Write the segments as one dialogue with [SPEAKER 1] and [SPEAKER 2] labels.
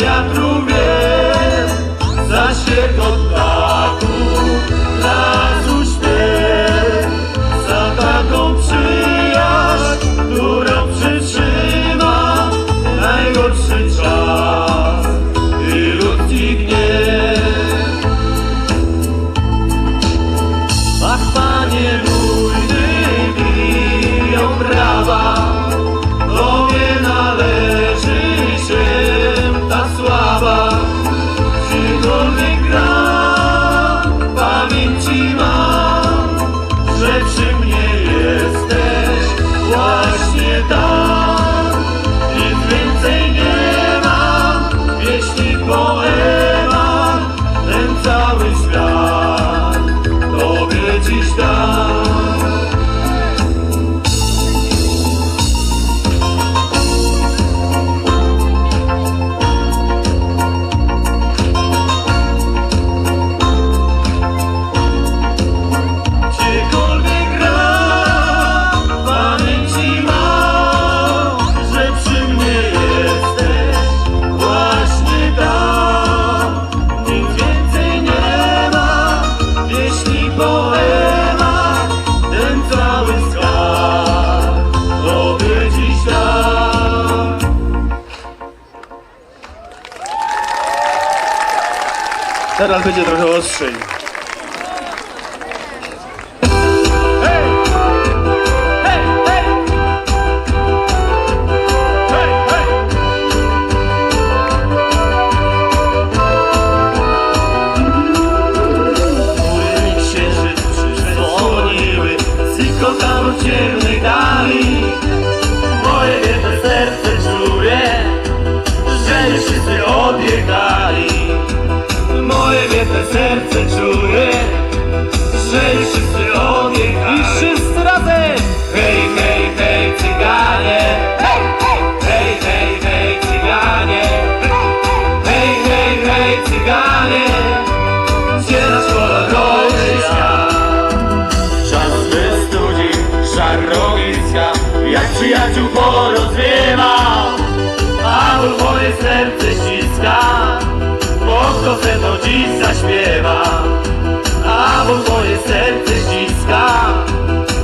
[SPEAKER 1] de atrás.
[SPEAKER 2] Teraz będzie trochę ostrzej.
[SPEAKER 1] przyjaciół porozwiewał A ból moje serce ściska Bo kto se to dziś zaśpiewa? A ból moje serce ściska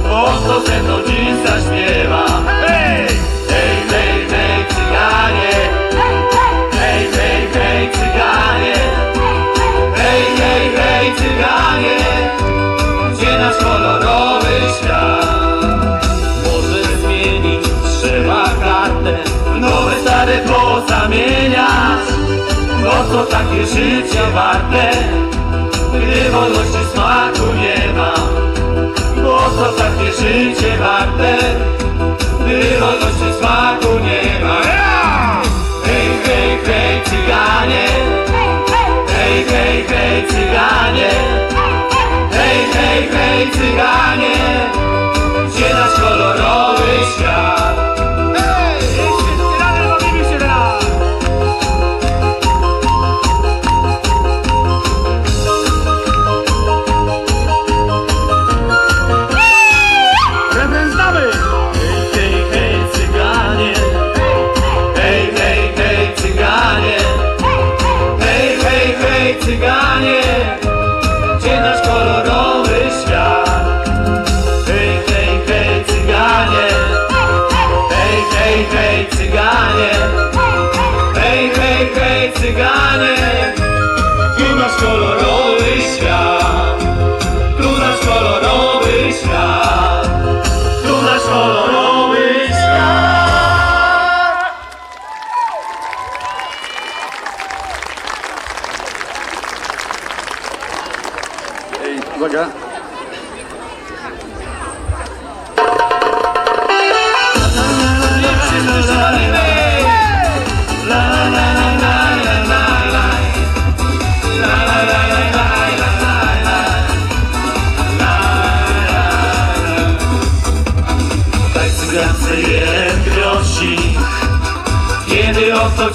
[SPEAKER 1] Bo kto se to dziś zaśpiewa? Hej! Hej, hej, hej, cyganie! Hej, hej, hej, cyganie! Hej, hej, hej, cyganie! Gdzie nasz kolorowy świat? Zmieniać Bo to takie życie warte Gdy wolności smaku nie ma. Bo to takie życie warte Gdy wolności smaku nie ma. Hej, hej, hej, cyganie. Hej, hej, hej, cyganie. Hej, hej, hej, cyganie. Gdzie nasz kolorowy świat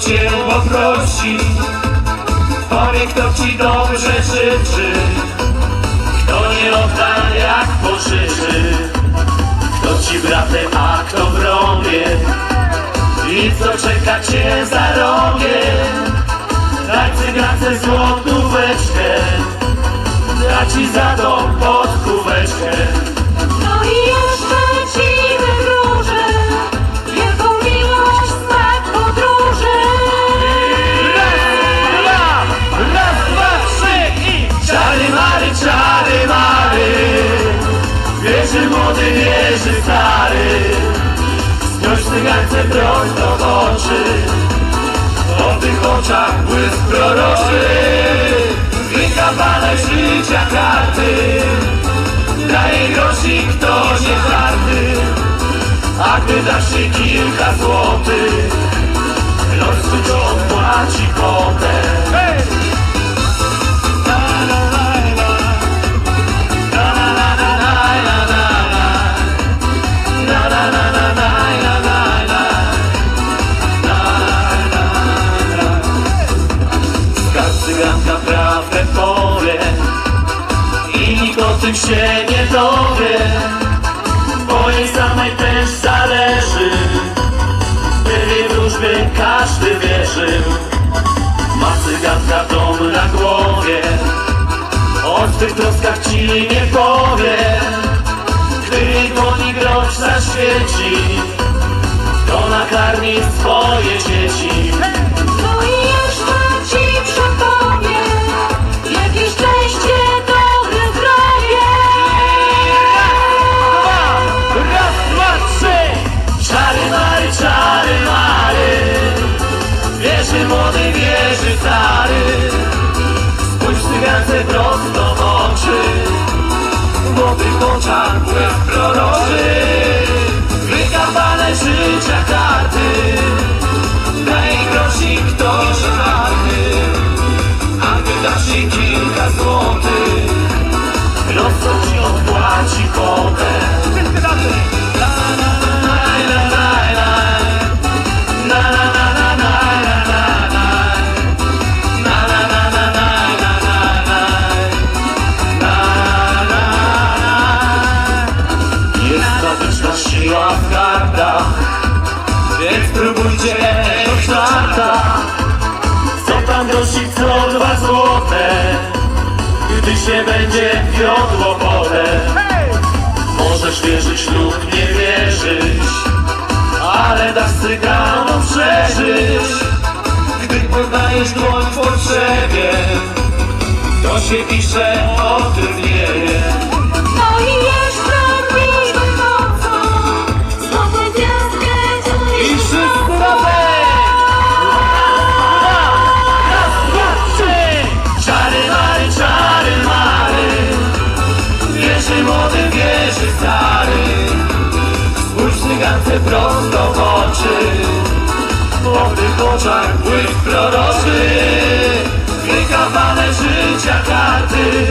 [SPEAKER 1] cię poprosi. Powie kto ci dobrze życzy? Kto nie odda jak pożyczy? Kto ci bratem, a kto wrogiem I co czeka cię za rogiem? Daj cygance złotóweczkę. Da ci za to podkóweczkę prosto w oczy. O tych oczach błysk proroczy. Wykapane życia karty. Daje grosik, kto nie harty A gdy dasz jej kilka złotych Los płaci potem Tym się nie dowie Bo jej samej też zależy. Byli wróżby każdy wierzył. Ma cyganka dom na głowie O swych troskach ci nie powie. Gdy jej dłoni zaświeci To nakarmi swoje dzieci Młody, wierzy stary. Spójrz cygance prosto w oczy. W młodych oczach błysk proroczy życia karty się będzie wiodło
[SPEAKER 2] Hej!
[SPEAKER 1] Możesz wierzyć lub nie wierzyć Ale dasz cyganom przeżyć Gdy podajesz dłoń w potrzebie To się pisze o tym nie cygance prosto w oczy. Po tych oczach błysk proroczy. Wykawane życia karty.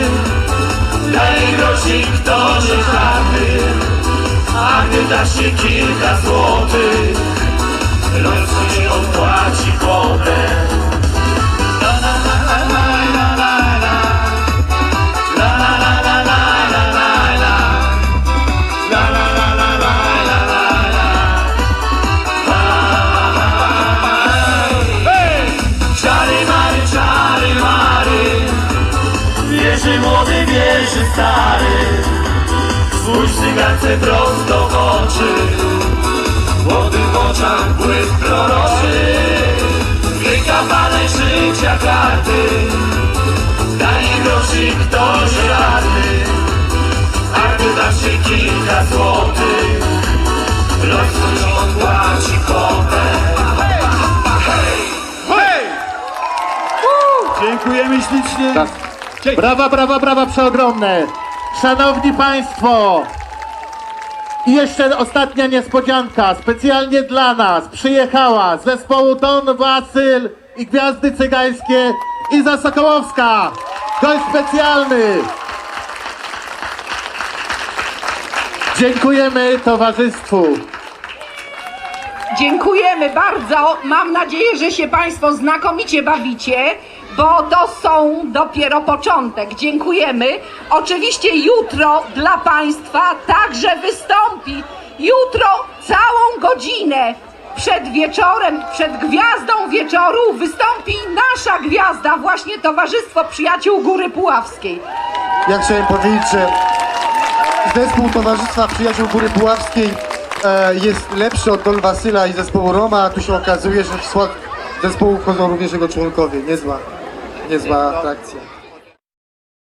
[SPEAKER 1] Daje grosik to nie żarty. A gdy dasz się kilka złotych Los ci odpłaci potem Wierzy młody, wierzy stary. Spójrz cygance prosto w oczy W młodych oczach błysk proroczy. Wykawane życia karty. Daj grosik to żarty. A gdy dasz się kilka złotych. Los ci odpłaci
[SPEAKER 2] Dziękujemy ślicznie.
[SPEAKER 3] Tak. Brawa, brawa, brawa przeogromne. Szanowni Państwo, i jeszcze ostatnia niespodzianka, specjalnie dla nas przyjechała z zespołu Don Wasyl i Gwiazdy Cygańskie Iza Sokołowska. Gość specjalny. Dziękujemy towarzystwu.
[SPEAKER 4] Dziękujemy bardzo. Mam nadzieję, że się Państwo znakomicie bawicie, bo to są dopiero początek. Dziękujemy. Oczywiście jutro dla Państwa także wystąpi. Jutro całą godzinę przed wieczorem, przed gwiazdą wieczoru wystąpi nasza gwiazda, właśnie Towarzystwo Przyjaciół Góry Puławskiej.
[SPEAKER 5] Ja chciałem powiedzieć, że zespół Towarzystwa Przyjaciół Góry Puławskiej e, jest lepszy od Don Wasyla i zespołu Roma, a tu się okazuje, że w skład zespołu wchodzą również jego członkowie. Niezła, niezła atrakcja.